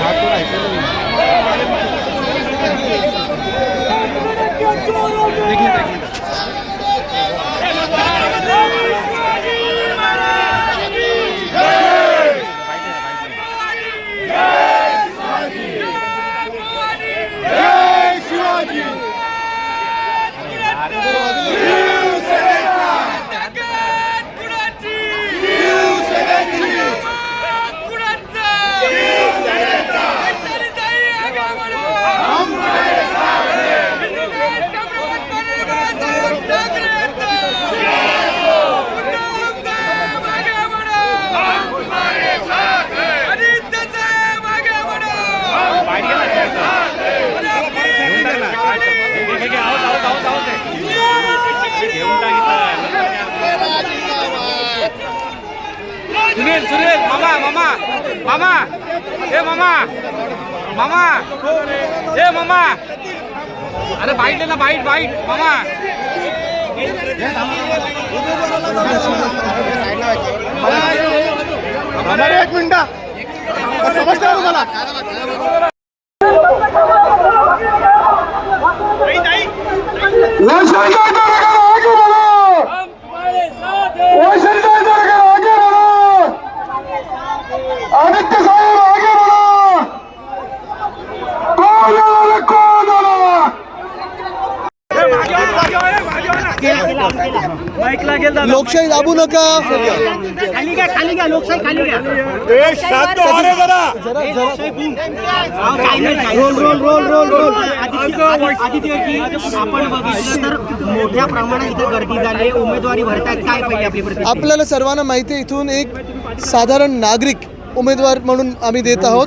ঠাকুর আইসে सुनील सुनील मामा मामा मामा ए मामा मामा ए मामा अरे बाईट ले ना बाईट बाईट मामा एक मिनिट. समजतं तुम्हाला? सरकार लोकशाही दाबू नका. खाली घ्या खाली घ्या लोकशाही खाली घ्या. अहो, काही नाही, काही role role role role role. Aditya Aditya- आदित्यजी, आपण बघितलं तर मोठ्या प्रमाणात इथे गर्दी झाली आहे. उमेदवारी भरतायत. काय पाहिजे आपली प्रतिक्रिया? आपल्याला सर्वांना माहिती आहे इथून एक साधारण नागरिक उमेदवार म्हणून आम्ही देत आहोत.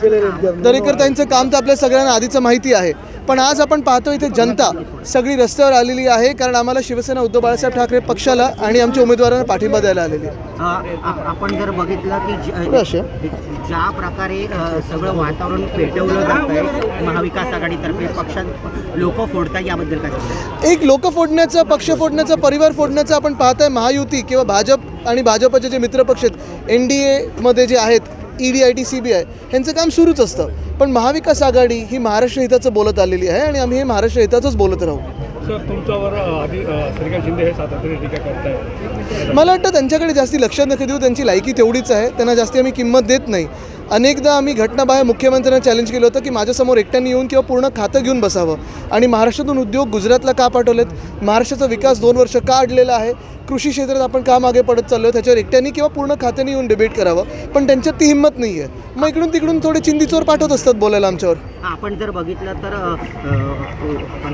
दरेकर त्यांचं काम तर आपल्या सगळ्यांना आधीचं माहिती आहे. पण आज आपण पाहतो इथे जनता सगळी रस्त्यावर आलेली आहे कारण आम्हाला शिवसेना उद्धव बाळासाहेब ठाकरे पक्षाला आणि आमच्या उमेदवारांना पाठिंबा द्यायला आलेली आपण जर बघितलं की. ज्या प्रकारे सगळं वातावरण पेटवलं जात महाविकास आघाडीतर्फे पक्षात लोक फोडतात याबद्दल काय? एक लोक फोडण्याचा पक्ष फोडण्याचा परिवार फोडण्याचा आपण पाहताय महायुती किंवा भाजप आणि भाजपचे जे मित्रपक्ष आहेत एन डी एमध्ये जे आहेत E ED I T C B I ह्यांचं काम सुरूच असतं. पण महाविकास आघाडी ही महाराष्ट्र हिताचं बोलत आलेली आहे आणि आम्ही हे महाराष्ट्र हिताचंच बोलत राहू. सर तुमच्यावर अ, आधी अ, श्रीकांत शिंदे हे सातत्याने टीका करताय. मला वाटतं त्यांच्याकडे जास्ती लक्ष नका देऊ त्यांची लायकी तेवढीच आहे त्यांना जास्ती आम्ही किंमत देत नाही. अनेकदा आम्ही घटनाबाहेर मुख्यमंत्र्यांना चॅलेंज केलं होतं की माझ्यासमोर एकट्याने येऊन किंवा पूर्ण खातं घेऊन बसावं. आणि महाराष्ट्रातून उद्योग गुजरातला का पाठवलेत? महाराष्ट्राचा विकास दोन वर्ष का अडलेला आहे? कृषी क्षेत्रात आपण का मागे पडत चाललो आहे त्याच्यावर एकट्याने किंवा पूर्ण खात्याने येऊन डिबेट करावं पण त्यांच्यात ती हिंमत नाही आहे मग इकडून तिकडून थोडे चिंदीचोर पाठवत असतात बोलायला आमच्यावर. आपण जर बघितलं तर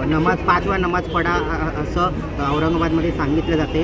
नमाज पाचवा नमाज पडा असं औरंगाबादमध्ये सांगितलं जाते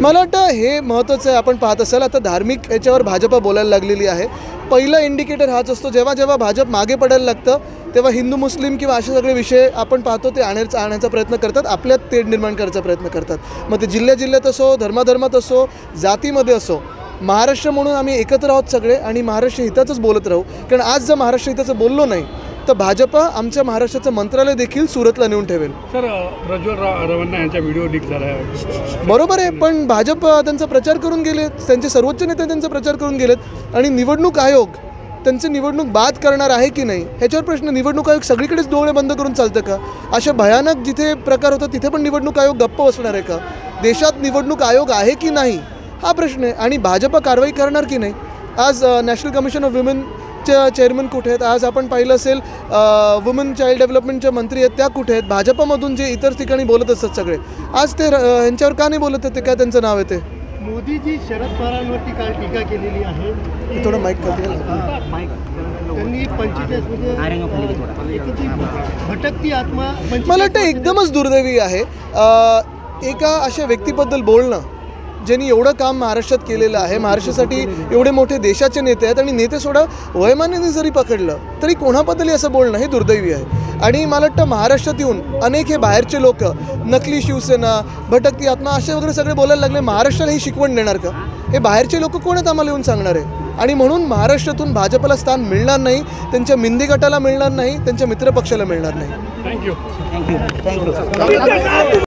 मला वाटतं हे महत्त्वाचं आहे. आपण पाहत असाल आता धार्मिक याच्यावर भाजपा बोलायला लागलेली आहे. पहिला इंडिकेटर हाच असतो जेव्हा जेव्हा भाजप मागे पडायला लागतं तेव्हा हिंदू मुस्लिम किंवा असे सगळे विषय आपण पाहतो ते आणायचा आणण्याचा प्रयत्न करतात आपल्यात तेढ निर्माण करायचा प्रयत्न करतात. मग ते जिल्ह्या जिल्ह्यात असो धर्माधर्मात असो जातीमध्ये असो महाराष्ट्र म्हणून आम्ही एकत्र आहोत सगळे आणि महाराष्ट्र हिताचंच बोलत राहू. कारण आज जर महाराष्ट्र हिताचं बोललो नाही तर भाजपा आमच्या महाराष्ट्राचं मंत्रालय देखील सुरतला नेऊन ठेवेल. सर प्रज्वल यांचा व्हिडिओ लीक झाला आहे. बरोबर आहे पण भाजप त्यांचा प्रचार करून गेले त्यांचे सर्वोच्च नेते त्यांचा प्रचार करून गेलेत आणि निवडणूक आयोग त्यांची निवडणूक बाद करणार आहे की नाही ह्याच्यावर प्रश्न. निवडणूक आयोग सगळीकडेच डोळे बंद करून चालतं का? अशा भयानक जिथे प्रकार होतात तिथे पण निवडणूक आयोग गप्प बसणार आहे का? देशात निवडणूक आयोग आहे की नाही? हा प्रश्न आहे. आणि भाजप कारवाई करणार की नाही? आज नॅशनल कमिशन ऑफ वुमेनच्या चेअरमन कुठे आहेत? आज आपण पाहिलं असेल वुमन चाइल्ड डेव्हलपमेंटच्या मंत्री आहेत त्या कुठे आहेत? भाजपमधून जे इतर ठिकाणी बोलत असतात सगळे. आज ते अ, ह्यांच्यावर का नाही बोलत आहेत? ते काय त्यांचं नाव आहे ते? मोदीजी शरद पवारांवरती काल टीका केलेली आहे. थोडं माईक करते त्यांनी पंचेचाळीस. म्हणजे भटकती आत्मा मला वाटतं एकदमच दुर्दैवी आहे. एका अशा व्यक्तीबद्दल बोलणं ज्यांनी एवढं काम महाराष्ट्रात केलेलं आहे महाराष्ट्रासाठी एवढे मोठे देशाचे नेते आहेत आणि नेते सोडा वयमानाने जरी पकडलं तरी कोणाबद्दल असं बोलणं हे दुर्दैवी आहे. आणि मला वाटतं महाराष्ट्रात येऊन अनेक हे बाहेरचे लोक नकली शिवसेना भटकती आत्मा असे वगैरे सगळे बोलायला लागले महाराष्ट्राला ही शिकवण देणार का? हे बाहेरचे लोक कोण आहेत आम्हाला येऊन सांगणार? आहे आणि म्हणून महाराष्ट्रातून भाजपला स्थान मिळणार नाही त्यांच्या मिंदी गटाला मिळणार नाही त्यांच्या मित्रपक्षाला मिळणार नाही. Thank you thank you thank you